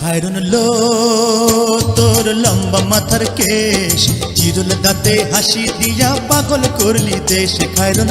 খায়রন লো তোর লম্বা মাথার কেশ। চিরুল দাঁতে হাসি দিয়া পাগল করলি দেশ। খায়রন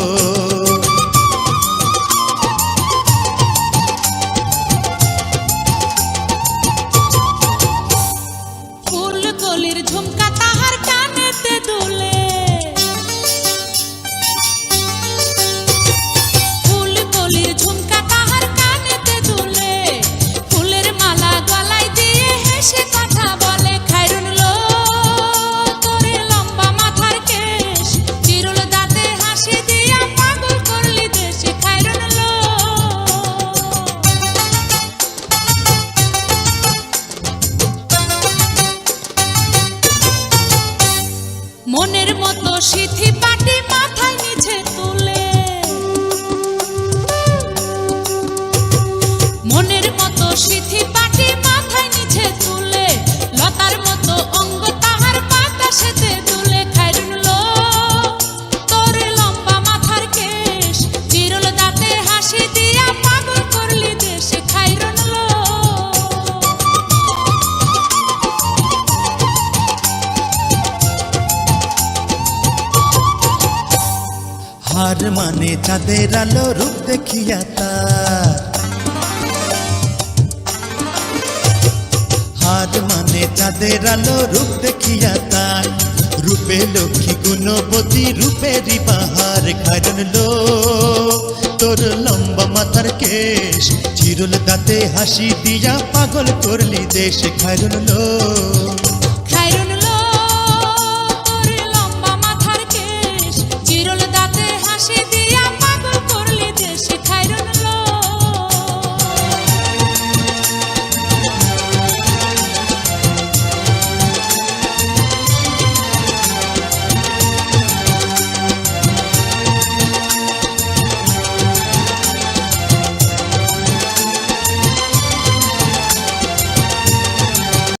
হার মানে চাঁদের আলো রূপ দেখিয়া তার। হার মানে চাঁদের আলো রূপ দেখিয়া তার। রূপে লক্ষ্মী গুণবতী রূপেরই বাহার খাইরন লো তোর লম্বা মাথার কেশ, চিরল দাঁতে হাসি দিয়া পাগল করলি দেশ খাইরন লো